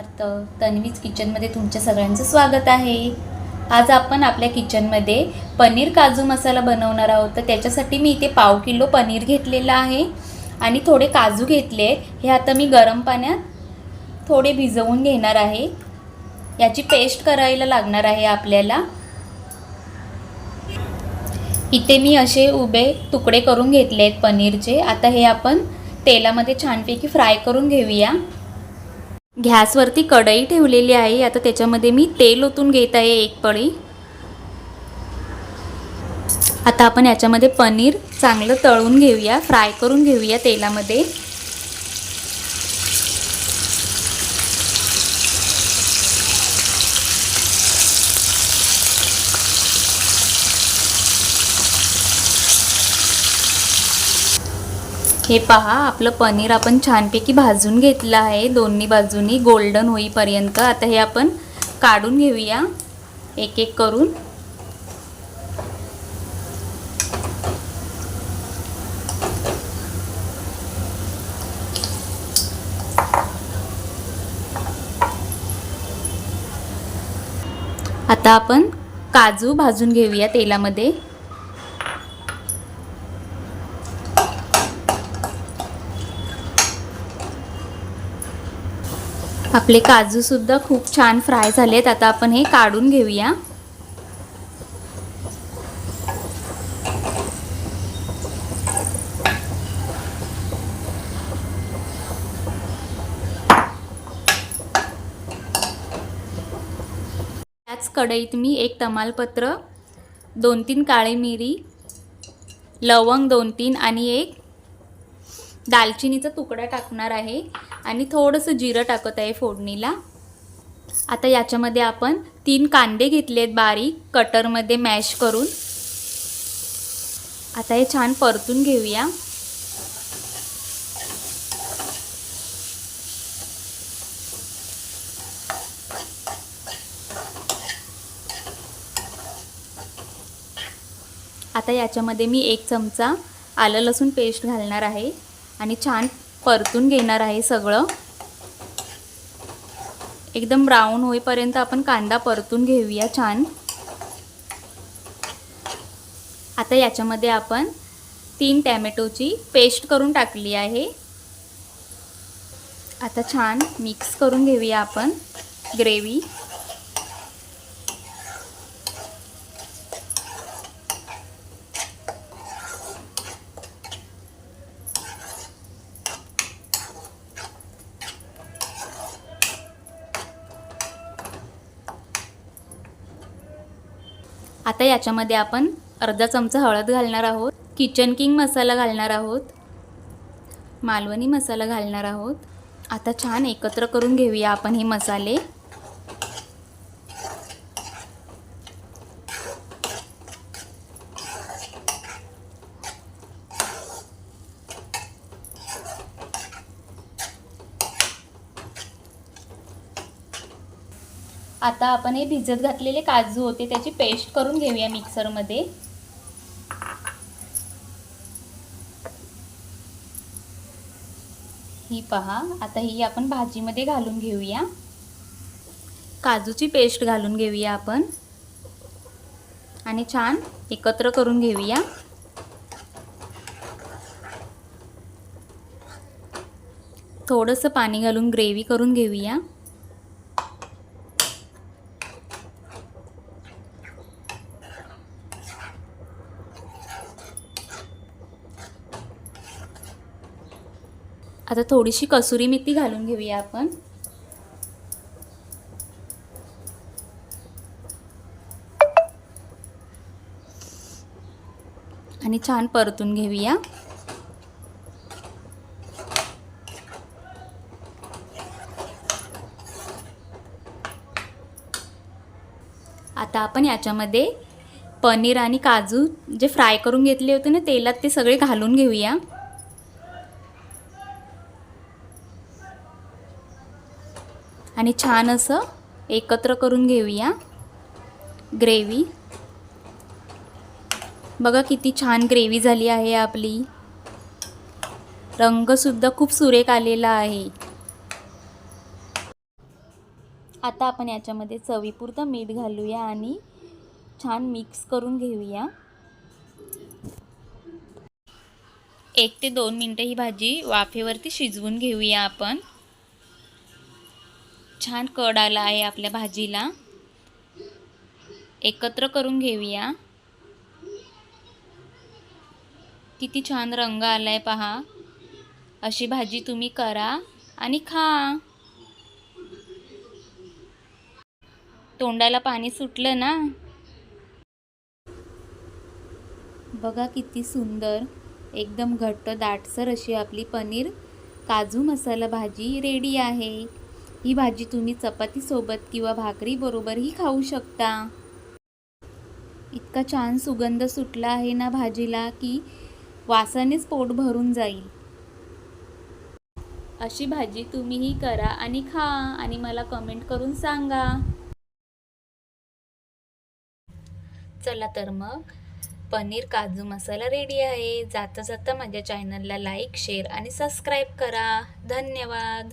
स्वामी समर्थ तन्वीज किचनमध्ये तुमच्या सगळ्यांचं स्वागत आहे. आज आपण आपल्या किचनमध्ये पनीर काजू मसाला बनवणार आहोत. तर त्याच्यासाठी मी इथे पाव किलो पनीर घेतलेलं आहे आणि थोडे काजू घेतले. हे आता मी गरम पाण्यात थोडे भिजवून घेणार आहे. याची पेस्ट करायला लागणार आहे आपल्याला. इथे मी असे उभे तुकडे करून घेतले आहेत पनीरचे. आता हे आपण तेलामध्ये छानपैकी फ्राय करून घेऊया. गॅसवरती कढई ठेवलेली आहे. आता त्याच्यामध्ये मी तेल ओतून घेत आहे एक पळी. आता आपण याच्यामध्ये पनीर चांगलं तळून घेऊया फ्राय करून घेऊया तेलामध्ये. हे पहा आपलं पनीर आपण छानपैकी भाजून घेतलं आहे. दोन्ही बाजूनी गोल्डन होईपर्यंत. आता हे आपण काढून घेऊया. एक एक करून. आता आपण काजू भाजून घेऊया तेलामध्ये. आपले काजूसुद्धा खूप छान फ्राय झालेत. आता आपण हे काढून घेऊया. त्याच कढईत मी एक तमालपत्र दोन तीन काळी मिरी लवंग दोन तीन आणि एक दालचिनीचा तुकडा टाकणार आहे आणि थोडंसं जिरं टाकत आहे फोडणीला. आता याच्यामध्ये आपण तीन कांदे घेतले आहेत बारीक कटरमध्ये मॅश करून. आता हे छान परतून घेऊया. आता याच्यामध्ये मी एक चमचा आलं लसूण पेस्ट घालणार आहे. आणि छान परतून घेणार आहे सगळं. एकदम ब्राऊन होईपर्यंत आपण कांदा परतून घेऊया छान. आता याच्यामध्ये आपण तीन टॅमॅटोची पेस्ट करून टाकली आहे. आता छान मिक्स करून घेऊया आपण ग्रेव्ही. आता याच्यामध्ये आपण अर्धा चमचा हळद घालणार आहोत किचन किंग मसाला घालणार आहोत मालवणी मसाला घालणार आहोत. आता छान एकत्र करून घेऊया आपण हे मसाले. आता आपण हे भिजत घातलेले काजू होते त्याची पेस्ट करून घेऊया मिक्सरमध्ये. ही पहा आता ही आपण भाजीमध्ये घालून घेऊया. काजूची पेस्ट घालून घेऊया आपण. आणि छान एकत्र करून घेऊया. थोडंसं पाणी घालून ग्रेव्ही करून घेऊया. आता थोडीशी कसुरी मेथी घालून घेऊया आपण. आणि छान परतून घेऊया. आता आपण याच्यामध्ये पनीर आणि काजू जे फ्राय करून घेतले होते ना तेलात ते सगळे घालून घेऊया. आणि छान असं एकत्र करून घेऊया. ग्रेव्ही बघा किती छान ग्रेव्ही झाली आहे आपली. रंगसुद्धा खूप सुरेख आलेला आहे. आता आपण याच्यामध्ये चवीपुरतं मीठ घालूया आणि छान मिक्स करून घेऊया. एक ते दोन मिनटं ही भाजी वाफेवरती शिजवून घेऊया आपण. छान कड आला आहे आपल्या भाजीला. एकत्र करून घेऊया. किती छान रंग आला आहे पहा. अशी भाजी तुम्ही करा आणि खा. तोंडाला पाणी सुटलं ना? बघा किती सुंदर एकदम घट्ट दाटसर अशी आपली पनीर काजू मसाला भाजी रेडी आहे. ही भाजी तुम्ही चपातीसोबत किंवा भाकरीबरोबरही खाऊ शकता. इतका छान सुगंध सुटला आहे ना भाजीला की वासानेच पोट भरून जाईल. अशी भाजी तुम्हीही करा आणि खा आणि मला कमेंट करून सांगा. चला तर मग पनीर काजू मसाला रेडी आहे. जाता जाता माझ्या चॅनलला लाईक शेअर आणि सबस्क्राईब करा. धन्यवाद.